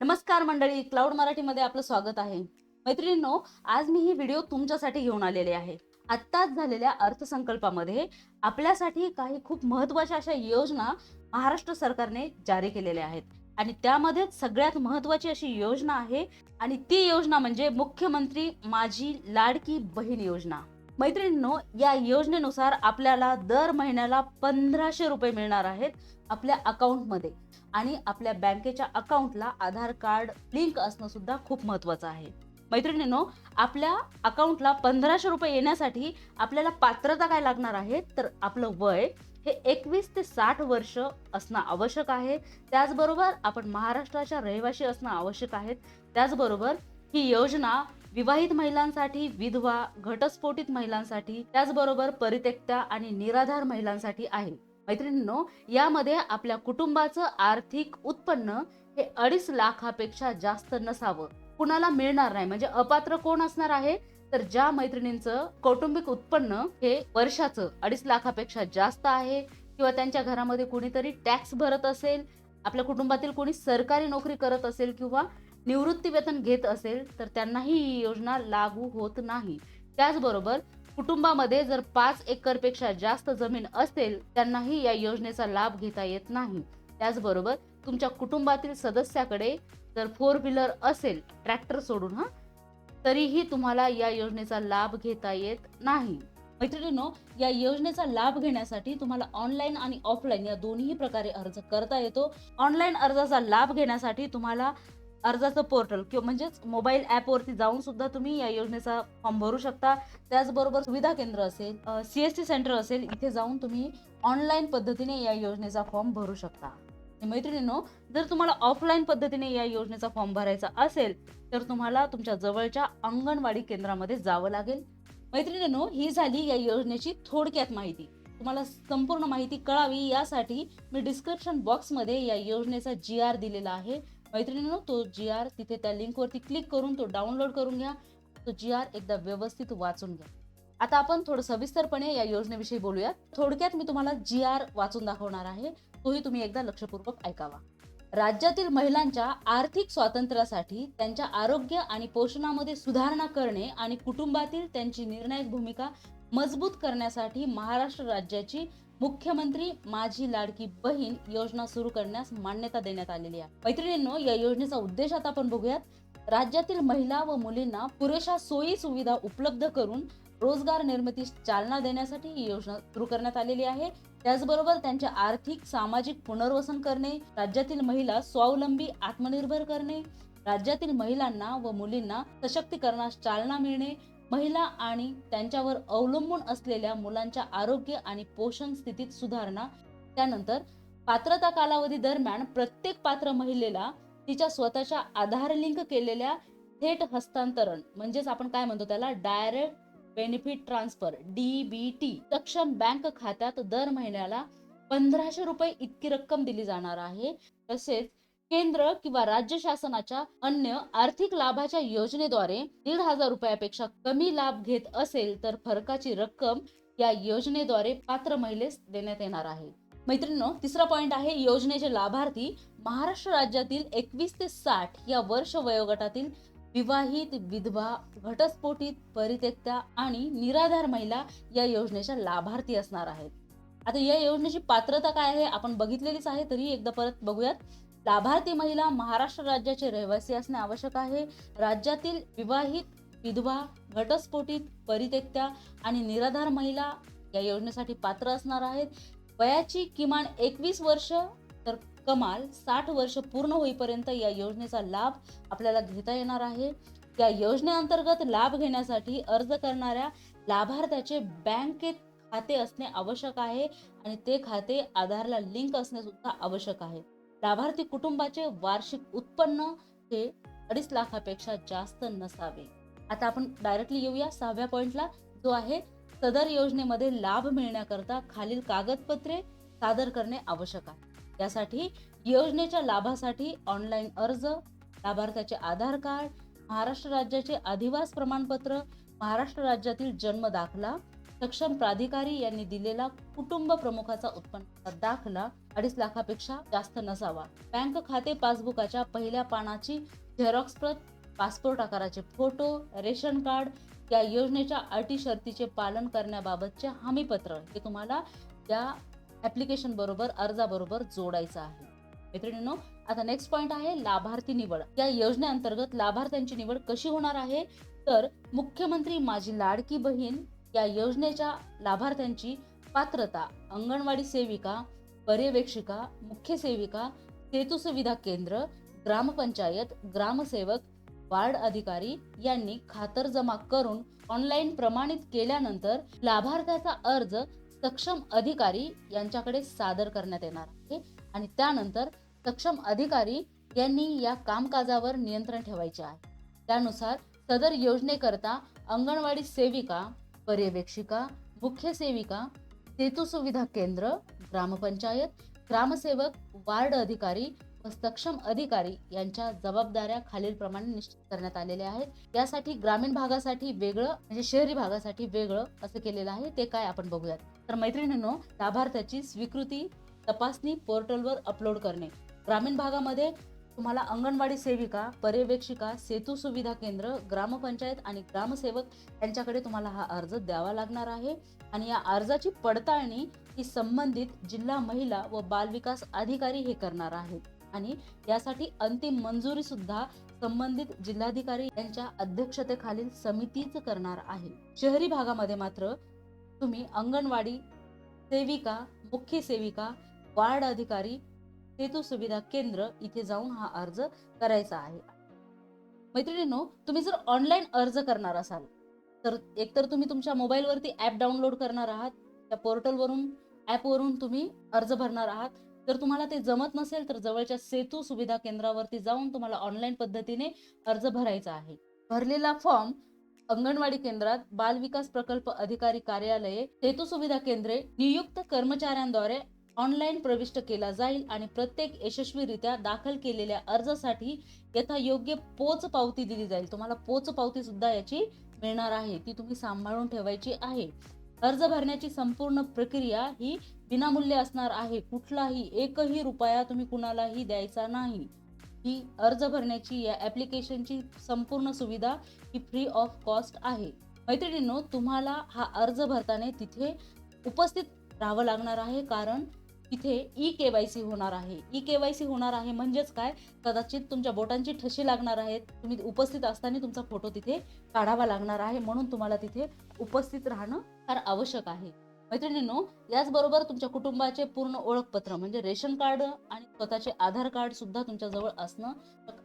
नमस्कार मंडळी क्लाउड मराठीमध्ये आपलं स्वागत आहे. मैत्रिणींनो आज मी ही व्हिडिओ तुमच्यासाठी घेऊन आलेले आहे. आत्ताच झालेल्या अर्थसंकल्पामध्ये आपल्यासाठी काही खूप महत्त्वाच्या अशा योजना महाराष्ट्र सरकारने जारी केलेल्या आहेत. आणि त्यामध्ये सगळ्यात महत्त्वाची अशी योजना आहे आणि ती योजना म्हणजे मुख्यमंत्री माझी लाडकी बहीण योजना. मैत्रिणींनो या योजनेनुसार आपल्याला दर महिन्याला पंधराशे रुपये मिळणार आहेत आपल्या अकाउंटमध्ये. आणि आपल्या बँकेच्या अकाउंटला आधार कार्ड लिंक असणं सुद्धा खूप महत्वाचं आहे. मैत्रिणींनो आपल्या अकाउंटला पंधराशे रुपये येण्यासाठी आपल्याला पात्रता काय लागणार आहे? तर आपलं वय हे एकवीस ते साठ वर्ष असणं आवश्यक आहे. त्याचबरोबर आपण महाराष्ट्राच्या रहिवासी असणं आवश्यक आहे. त्याचबरोबर ही योजना विवाहित महिलांसाठी विधवा घटस्फोटित महिलांसाठी त्याचबरोबर परित्यक्त्या आणि निराधार महिलांसाठी आहे. मैत्रिणींनो यामध्ये आपल्या कुटुंबाचं आर्थिक उत्पन्न हे अडीच लाखापेक्षा जास्त नसावं. कुणाला मिळणार नाही म्हणजे अपात्र कोण असणार आहे? तर ज्या मैत्रिणींचं कौटुंबिक उत्पन्न हे वर्षाचं अडीच लाखापेक्षा जास्त आहे किंवा त्यांच्या घरामध्ये कोणीतरी टॅक्स भरत असेल आपल्या कुटुंबातील कोणी सरकारी नोकरी करत असेल किंवा निवृत्ती वेतन घेत असेल तर त्यांनाही ही योजना लागू होत नाही. त्याचबरोबर कुटुंबामध्ये जर पाच एकरपेक्षा जास्त जमीन असेल त्यांनाही या योजनेचा लाभ घेता येत नाही. त्याचबरोबर तुमच्या कुटुंबातील सदस्याकडे जर फोर व्हीलर असेल ट्रॅक्टर सोडून हा तरीही तुम्हाला या योजनेचा लाभ घेता येत नाही. मैत्रिणींनो या योजनेचा लाभ घेण्यासाठी तुम्हाला ऑनलाईन आणि ऑफलाईन या दोन्ही प्रकारे अर्ज करता येतो. ऑनलाईन अर्जाचा लाभ घेण्यासाठी तुम्हाला अर्जाचं पोर्टल किंवा म्हणजेच मोबाईल ॲपवरती जाऊन सुद्धा तुम्ही या योजनेचा फॉर्म भरू शकता. त्याचबरोबर सुविधा केंद्र असेल सी एस टी सेंटर असेल इथे जाऊन तुम्ही ऑनलाईन पद्धतीने या योजनेचा फॉर्म भरू शकता. मैत्रिणींनो जर तुम्हाला ऑफलाईन पद्धतीने या योजनेचा फॉर्म भरायचा असेल तर तुम्हाला तुमच्या जवळच्या अंगणवाडी केंद्रामध्ये जावं लागेल. मैत्रिणींनो ही झाली या योजनेची थोडक्यात माहिती. तुम्हाला संपूर्ण माहिती कळावी यासाठी मी डिस्क्रिप्शन बॉक्समध्ये या योजनेचा जी आर दिलेला आहे. मैत्रिणींनो तो जी आर तिथे त्या लिंकवरती क्लिक करून तो डाउनलोड करून घ्या. तो जी आर एकदा व्यवस्थित वाचून घ्या. आता आपण थोडं सविस्तरपणे या योजनेविषयी बोलूया. थोडक्यात मी तुम्हाला जी आर वाचून दाखवणार आहे. तोही तुम्ही एकदा लक्षपूर्वक ऐकावा. राज्यातील महिलांच्या आर्थिक स्वातंत्र्यासाठी त्यांच्या आरोग्य आणि पोषणामध्ये सुधारणा करणे आणि कुटुंबातील त्यांची निर्णायक भूमिका मजबूत करण्यासाठी महाराष्ट्र राज्याची मुख्यमंत्री माझी लाडकी बहीण योजना सुरू करण्यास मान्यता देण्यात आलेली आहे. मैत्रिणींनो या योजनेचा उद्देश आता आपण बघूयात. राज्यातील महिला व मुलींना पुरेशा सोयी सुविधा उपलब्ध करून रोजगार निर्मितीस चालना देण्यासाठी ही योजना सुरू करण्यात आलेली आहे. त्याचबरोबर त्यांचे आर्थिक सामाजिक पुनर्वसन करणे राज्यातील महिला स्वावलंबी आत्मनिर्भर करणे राज्यातील महिलांना व मुलींना सशक्तीकरणास चालना मिळणे महिला आणि त्यांच्यावर अवलंबून असलेल्या मुलांच्या आरोग्य आणि पोषण स्थितीत सुधारणा त्यानंतर पात्रता कालावधी दरम्यान प्रत्येक पात्र महिलेला तिच्या स्वतःच्या आधार लिंक केलेल्या थेट हस्तांतरण म्हणजेच आपण काय म्हणतो त्याला? डायरेक्ट बेनिफिट ट्रान्सफर डीबीटी सक्षम बँक खात्यात दर महिन्याला पंधराशे रुपये इतकी रक्कम दिली जाणार आहे. तसेच केंद्र किंवा राज्य शासनाच्या अन्य आर्थिक लाभाच्या योजनेद्वारे दीड हजार रुपयापेक्षा कमी लाभ घेत असेल तर फरकाची रक्कम या योजनेद्वारे पात्र महिलेस देण्यात येणार आहे. मैत्रिणींनो तिसरा पॉइंट आहे योजनेचे लाभार्थी महाराष्ट्र राज्यातील एकवीस ते साठ या वर्ष वयोगटातील विवाहित विधवा घटस्फोटित परित्यक्त्या आणि निराधार महिला या योजनेच्या लाभार्थी असणार आहेत. आता या योजनेची पात्रता काय आहे आपण बघितलेलीच आहे तरी एकदा परत बघूयात. लाभार्थी महिला महाराष्ट्र राज्याचे रहिवासी असणे आवश्यक आहे. राज्यातील विवाहित विधवा घटस्फोटित परित्यक्त्या आणि निराधार महिला या योजनेसाठी पात्र असणार आहेत. वयाची किमान एकवीस वर्ष तर कमाल साठ वर्ष पूर्ण होईपर्यंत या योजनेचा लाभ आपल्याला घेता येणार आहे. या योजनेअंतर्गत लाभ घेण्यासाठी अर्ज करणाऱ्या लाभार्थ्याचे बँकेत खाते असणे आवश्यक आहे आणि ते खाते आधारला लिंक असणे सुद्धा आवश्यक आहे. लाभार्थी कुटुंबाचे वार्षिक उत्पन्न हे अडीच लाखापेक्षा जास्त नसावे. आता आपण डायरेक्टली येऊया सहाव्या पॉइंटला जो आहे सदर योजनेमध्ये लाभ मिळण्याकरता खालील कागदपत्रे सादर करणे आवश्यक आहे. यासाठी योजनेच्या लाभासाठी ऑनलाईन अर्ज लाभार्थ्याचे आधार कार्ड महाराष्ट्र राज्याचे अधिवास प्रमाणपत्र महाराष्ट्र राज्यातील जन्म दाखला सक्षम प्राधिकारी यांनी दिलेला कुटुंब प्रमुखाचा उत्पन्नाचा दाखला अडीच लाखापेक्षा जास्त नसावा. बँक खाते पासबुकाच्या पहिल्या पानाची झेरॉक्स प्रत पासपोर्ट आकाराचे फोटो रेशन कार्ड या योजनेच्या अटी शर्तीचे पालन करण्याबाबतचे हमीपत्र हे तुम्हाला या ऍप्लिकेशन बरोबर अर्जाबरोबर जोडायचं आहे. मैत्रिणींनो आता नेक्स्ट पॉइंट आहे लाभार्थी निवड. या योजनेअंतर्गत लाभार्थ्यांची निवड कशी होणार आहे? तर मुख्यमंत्री माझी लाडकी बहीण या योजनेच्या लाभार्थ्यांची पात्रता अंगणवाडी सेविका पर्यवेक्षिका मुख्य सेविका सेतू सुविधा केंद्र ग्रामपंचायत ग्रामसेवक वार्ड अधिकारी यांनी खातरजमा करून ऑनलाईन प्रमाणित केल्यानंतर लाभार्थ्याचा अर्ज सक्षम अधिकारी यांच्याकडे सादर करण्यात येणार आहे आणि त्यानंतर सक्षम अधिकारी यांनी या कामकाजावर नियंत्रण ठेवायचे आहे. त्यानुसार सदर योजनेकरता अंगणवाडी सेविका पर्यवेक्षिका मुख्य सेविका सेतू सुविधा केंद्र ग्रामपंचायत ग्रामसेवक वार्ड अधिकारी व सक्षम अधिकारी यांच्या जबाबदाऱ्या खालीलप्रमाणे निश्चित करण्यात आलेल्या आहेत. यासाठी ग्रामीण भागासाठी वेगळं म्हणजे शहरी भागासाठी वेगळं असं केलेलं आहे. ते काय आपण बघूयात. तर मैत्रिणींनो लाभार्थ्याची स्वीकृती तपासणी पोर्टलवर अपलोड करणे. ग्रामीण भागामध्ये तुम्हाला अंगणवाडी सेविका पर्यवेक्षिका सेतू सुविधा केंद्र ग्रामपंचायत आणि ग्रामसेवक यांच्याकडे तुम्हाला हा अर्ज द्यावा लागणार आहे. आणि या अर्जाची पडताळणी ही संबंधित जिल्हा महिला व बालविकास अधिकारी हे करणार आहेत. आणि यासाठी अंतिम मंजुरी सुद्धा संबंधित जिल्हाधिकारी यांच्या अध्यक्षतेखालील समितीच करणार आहे. शहरी भागामध्ये मात्र तुम्ही अंगणवाडी सेविका मुख्य सेविका वार्ड अधिकारी सेतू सुविधा केंद्र इथे जाऊन हा अर्ज करायचा आहे. मैत्रिणींनो तुम्ही जर ऑनलाईन अर्ज करणार असाल तर एकतर तुम्ही तुमच्या मोबाईलवरती ऍप डाउनलोड करणार आहात त्या पोर्टलवरून ऍपवरून तुम्ही अर्ज भरणार आहात. जर तुम्हाला ते जमत नसेल तर जवळच्या सेतू सुविधा केंद्रावरती जाऊन तुम्हाला ऑनलाईन पद्धतीने अर्ज भरायचा आहे. भरलेला फॉर्म अंगणवाडी केंद्रात बाल विकास प्रकल्प अधिकारी कार्यालये सेतू सुविधा केंद्रे नियुक्त कर्मचाऱ्यांद्वारे ऑनलाईन प्रविष्ट केला जाईल आणि प्रत्येक यशस्वीरित्या दाखल केलेल्या अर्जासाठी यथा योग्य पोच पावती दिली जाईल. तुम्हाला पोच पावती सुद्धा याची मिळणार आहे. ती तुम्ही सांभाळून ठेवायची आहे. अर्ज भरण्याची संपूर्ण प्रक्रिया ही विनामूल्य असणार आहे. कुठलाही एकही रुपया तुम्ही कुणालाही द्यायचा नाही. ही अर्ज भरण्याची या ॲप्लिकेशनची संपूर्ण सुविधा ही फ्री ऑफ कॉस्ट आहे. मैत्रिणींनो तुम्हाला हा अर्ज भरताना तिथे उपस्थित राहावं लागणार आहे. कारण इथे ई के वाय सी होणार आहे. ई केवायसी होणार आहे म्हणजेच काय? कदाचित तुमच्या बोटांची ठशी लागणार आहेत. तुम्ही उपस्थित असताना तुमचा फोटो तिथे काढावा लागणार आहे म्हणून तुम्हाला तिथे उपस्थित राहणं फार आवश्यक आहे. मैत्रिणींनो याचबरोबर तुमच्या कुटुंबाचे पूर्ण ओळखपत्र म्हणजे रेशन कार्ड आणि स्वतःचे आधार कार्ड सुद्धा तुमच्याजवळ असणं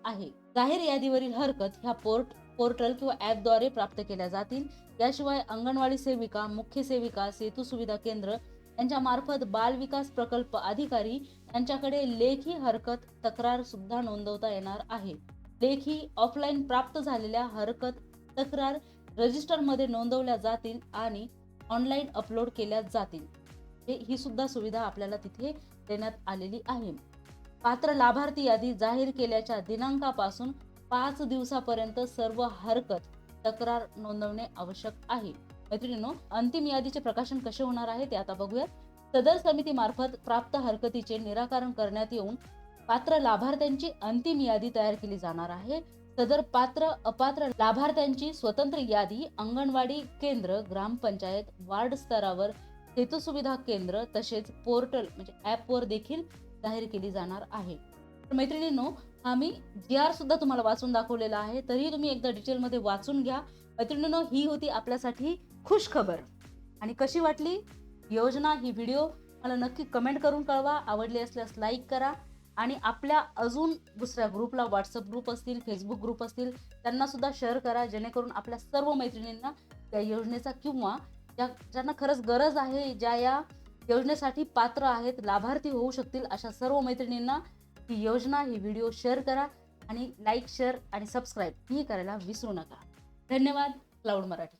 आहे. जाहीर यादीवरील हरकत ह्या पोर्ट पोर्टल किंवा ॲपद्वारे प्राप्त केल्या जातील. याशिवाय अंगणवाडी सेविका मुख्य सेविका सेतू सुविधा केंद्र त्यांच्यामार्फत बालविकास प्रकल्प अधिकारी यांच्याकडे लेखी हरकत तक्रार सुद्धा नोंदवता येणार आहे. लेखी ऑफलाईन प्राप्त झालेल्या हरकत तक्रार रजिस्टरमध्ये नोंदवल्या जातील आणि ऑनलाईन अपलोड केल्या जातील. हे ही सुद्धा सुविधा आपल्याला तिथे देण्यात आलेली आहे. पात्र लाभार्थी यादी जाहीर केल्याच्या दिनांकापासून पाच दिवसापर्यंत सर्व हरकत तक्रार नोंदवणे आवश्यक आहे. मैत्रिणींनो अंतिम यादीचे प्रकाशन कसे होणार आहे ते आता बघूयात. सदर समितीमार्फत प्राप्त हरकतीचे निराकरण करण्यात येऊन पात्र लाभार्थ्यांची अंतिम यादी तयार केली जाणार आहे. सदर पात्र अपात्र लाभार्थ्यांची स्वतंत्र यादी अंगणवाडी केंद्र ग्रामपंचायत वार्ड स्तरावर हेतू सुविधा केंद्र तसेच पोर्टल म्हणजे ऍपवर देखील जाहीर केली जाणार आहे. तर मैत्रिणींनो आम्ही जी आर सुद्धा तुम्हाला वाचून दाखवलेला आहे तरीही तुम्ही एकदा डिटेलमध्ये वाचून घ्या. मैत्रिणींनो ही होती आपल्यासाठी खुश खबर आणि कशी वाटली? योजना ही व्हिडिओ मला नक्की कमेंट करून कळवा. आवडली असल्यास लाईक करा. आणि आपल्या अजून दुसऱ्या ग्रुपला व्हॉट्सअप ग्रुप असतील फेसबुक ग्रुप असतील त्यांनासुद्धा शेअर करा. जेणेकरून आपल्या सर्व मैत्रिणींना त्या योजनेचा किंवा ज्या ज्यांना खरंच गरज आहे ज्या या योजनेसाठी पात्र आहेत लाभार्थी होऊ शकतील अशा सर्व मैत्रिणींना ही योजना ही व्हिडिओ शेअर करा. आणि लाईक शेअर आणि सबस्क्राईब ही करायला विसरू नका. धन्यवाद. क्लाउड मराठी.